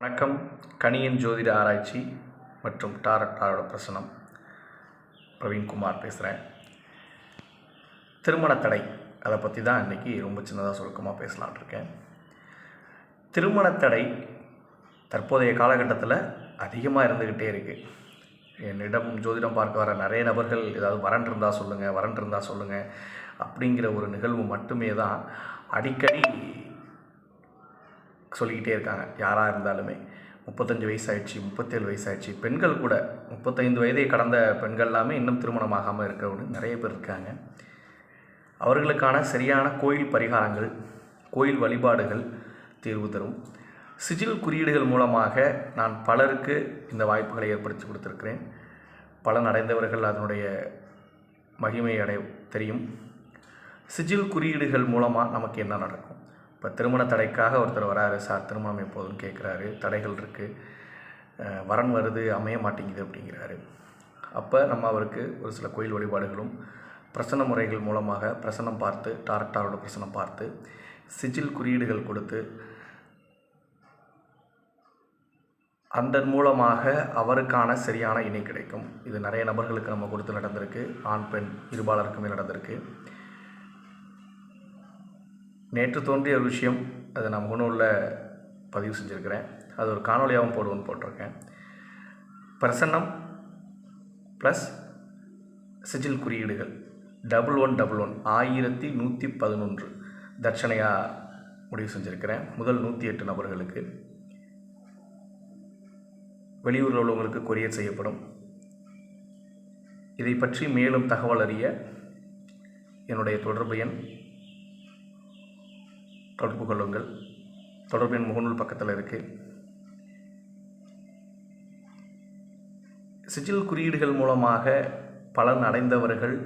வணக்கம். கணியன் ஜோதிட ஆராய்ச்சி மற்றும் டாரட்டாரோட பிரசனம். பிரவீன்குமார் பேசுகிறேன் திருமண தடை அதை பற்றி தான் இன்றைக்கி ரொம்ப சின்னதாக சுருக்கமாக பேசலான் இருக்கேன். திருமண தடை தற்போதைய காலகட்டத்தில் அதிகமாக இருந்துக்கிட்டே இருக்குது என்னிடம் ஜோதிடம் பார்க்க வர நிறைய நபர்கள் ஏதாவது வரன் இருந்தால் சொல்லுங்கள் வரன் இருந்தால் சொல்லுங்கள் அப்படிங்கிற ஒரு நிகழ்வு மட்டுமே தான் அடிக்கடி சொல்லிக்கிட்டே இருக்காங்க. யாராக இருந்தாலுமே. முப்பத்தஞ்சு வயசாயிடுச்சு முப்பத்தேழு வயசாயிடுச்சு. பெண்கள் கூட முப்பத்தைந்து வயதை கடந்த பெண்கள் எல்லாமே இன்னும் திருமணமாகாமல் இருக்கிறவங்க நிறைய பேர் இருக்காங்க. அவர்களுக்கான சரியான கோயில் பரிகாரங்கள் கோயில் வழிபாடுகள் தீர்வு தரும். சிஜில் குறியீடுகள் மூலமாக நான் பலருக்கு இந்த வாய்ப்புகளை ஏற்படுத்தி கொடுத்துருக்கிறேன். பலன் அடைந்தவர்கள் அதனுடைய மகிமை அடை தெரியும். சிஜில் குறியீடுகள் மூலமாக நமக்கு என்ன நடக்கும்? இப்போ திருமண தடைக்காக ஒருத்தர் வராரு. சார் திருமணம் எப்போதுன்னு கேட்குறாரு. தடைகள் இருக்குது வரன் வருது. அமைய மாட்டேங்குது அப்படிங்கிறாரு. அப்போ நம்ம அவருக்கு ஒரு சில கோயில் வழிபாடுகளும் பிரசன்ன முறைகள் மூலமாக பிரசன்னம் பார்த்து டாரக்டாரோட பிரசனம் பார்த்து சிஜில் குறியீடுகள் கொடுத்து அதன் மூலமாக அவருக்கான சரியான இணை கிடைக்கும். இது நிறைய நபர்களுக்கு நம்ம கொடுத்து நடந்திருக்கு. ஆண் பெண் இருபாலருக்குமே நடந்திருக்கு. நேற்று தோன்றிய ஒரு விஷயம் அதை நான் முகநூலில் பதிவு செஞ்சுருக்கிறேன். அது ஒரு காணொலியாகவும் போடுவோன்னு போட்டிருக்கேன். பிரசன்னம் ப்ளஸ் சிஜில் குறியீடுகள். டபுள் ஒன் டபுள் ஒன் ஆயிரத்தி நூற்றி பதினொன்று. தட்சணையாக முடிவு செஞ்சுருக்கிறேன். முதல் நூற்றி எட்டு நபர்களுக்கு. வெளியூரில் உள்ளவங்களுக்கு கொரியர் செய்யப்படும். இதை பற்றி மேலும் தகவல் அறிய என்னுடைய தொடர்பு எண் தொடர்பு கொள்ளுங்கள். தொடர்பு என் முகநூல் பக்கத்தில் இருக்குது சிஜில் குறியீடுகள் மூலமாக பலன் அடைந்தவர்கள்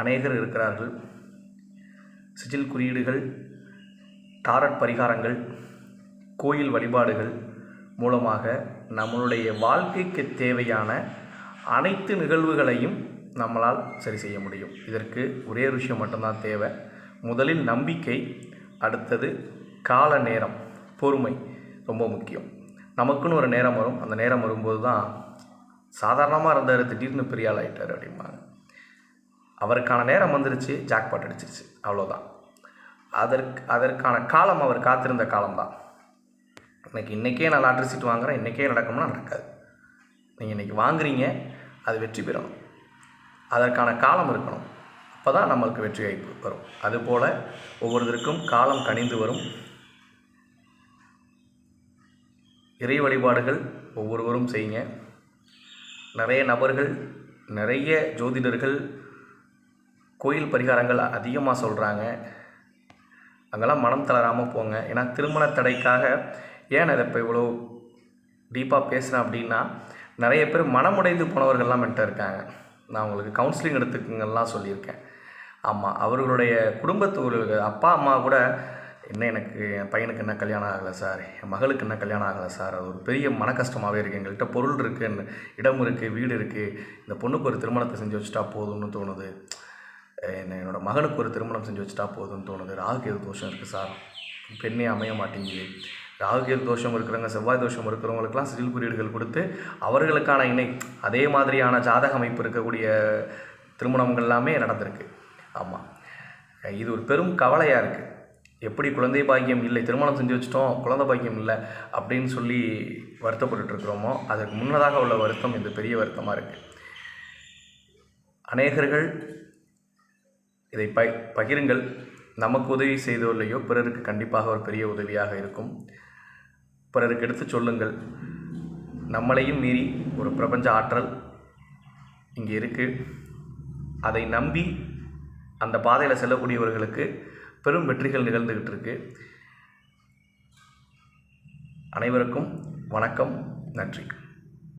அநேகர் இருக்கிறார்கள். சிஜில் குறியீடுகள் டாரட் பரிகாரங்கள் கோயில் வழிபாடுகள் மூலமாக நம்மளுடைய வாழ்க்கைக்கு தேவையான அனைத்து நிகழ்வுகளையும் நம்மளால் சரி செய்ய முடியும். இதற்கு ஒரே ஒரு விஷயம் மட்டும்தான் தேவை. முதலில் நம்பிக்கை அடுத்தது கால நேரம் பொறுமை ரொம்ப முக்கியம். நமக்குன்னு ஒரு நேரம் வரும். அந்த நேரம் வரும்போது தான் சாதாரணமாக இருந்தார் திடீர்னு பெரிய ஆள் ஆகிட்டார் அப்படிம்பாங்க. அவருக்கான நேரம் வந்துருச்சு ஜாக்பாட் அடிச்சிருச்சு அவ்வளோதான் அதற்கு அதற்கான காலம் அவர் காத்திருந்த காலம்தான். இன்னைக்கு இன்றைக்கே நான் லாட்ரி சீட் வாங்குகிறேன் இன்றைக்கே நடக்கும்னா நடக்காது. நீங்கள் இன்றைக்கி வாங்குறீங்க அது வெற்றி பெறணும். அதற்கான காலம் இருக்கணும். அப்போ தான் நம்மளுக்கு வெற்றி வாய்ப்பு வரும். அதுபோல் ஒவ்வொருத்தருக்கும் காலம் கனிந்து வரும். இறை வழிபாடுகள் ஒவ்வொருவரும் செய்யுங்க. நிறைய நபர்கள் நிறைய ஜோதிடர்கள் கோயில் பரிகாரங்கள் அதிகமாக சொல்கிறாங்க அங்கெல்லாம் மனம் தளராமல் போங்க. ஏன்னா திருமண தடைக்காக ஏன் இதை இப்போ இவ்வளோ டீப்பாக பேசுகிறேன் அப்படின்னா நிறைய பேர் மனமுடைந்து போனவர்கள்லாம் மென்ட்டு இருக்காங்க. நான் உங்களுக்கு கவுன்சிலிங் எடுத்துக்குங்கெல்லாம் சொல்லியிருக்கேன். ஆமாம் அவர்களுடைய குடும்பத்து அப்பா அம்மா கூட என்ன எனக்கு என் பையனுக்கு என்ன கல்யாணம் ஆகலை சார்? என் மகளுக்கு என்ன கல்யாணம் ஆகலை சார்? அது ஒரு பெரிய மன கஷ்டமாகவே இருக்குது எங்கள்கிட்ட பொருள் இருக்குது இடம் இருக்குது வீடு இருக்குது இந்த பொண்ணுக்கு ஒரு திருமணத்தை செஞ்சு வச்சுட்டா போதும்னு தோணுது. என்ன என்னோடய மகனுக்கு ஒரு திருமணம் செஞ்சு வச்சுட்டா போதும்னு தோணுது. ராகுகேது தோஷம் இருக்குது சார். பெண்ணே அமைய மாட்டேங்குது. ராகுகேது தோஷம் இருக்கிறவங்க செவ்வாய் தோஷம் இருக்கிறவங்களுக்கெல்லாம் சிறில் குறியீடுகள் கொடுத்து அவர்களுக்கான இணை அதே மாதிரியான ஜாதக அமைப்பு இருக்கக்கூடிய திருமணங்கள் எல்லாமே நடந்திருக்கு. ஆமாம் இது ஒரு பெரும் கவலையாக இருக்குது எப்படி குழந்தை பாக்கியம் இல்லை திருமணம் செஞ்சு வச்சிட்டோம் குழந்தை பாக்கியம் இல்லை அப்படின்னு சொல்லி வருத்தப்பட்டு இருக்கிறோமோ அதற்கு முன்னதாக உள்ள வருத்தம் இந்த பெரிய வருத்தமாக இருக்குது அநேகர்கள் இதை ப பகிருங்கள். நமக்கு உதவி செய்தோ இல்லையோ பிறருக்கு கண்டிப்பாக ஒரு பெரிய உதவியாக இருக்கும். பிறருக்கு எடுத்து சொல்லுங்கள். நம்மளையும் மீறி ஒரு பிரபஞ்ச ஆற்றல் இங்கே இருக்குது அதை நம்பி அந்த பாதையில் செல்லக்கூடியவர்களுக்கு பெரும் வெற்றிகள் நிகழ்ந்துக்கிட்டு இருக்கு அனைவருக்கும் வணக்கம். நன்றி.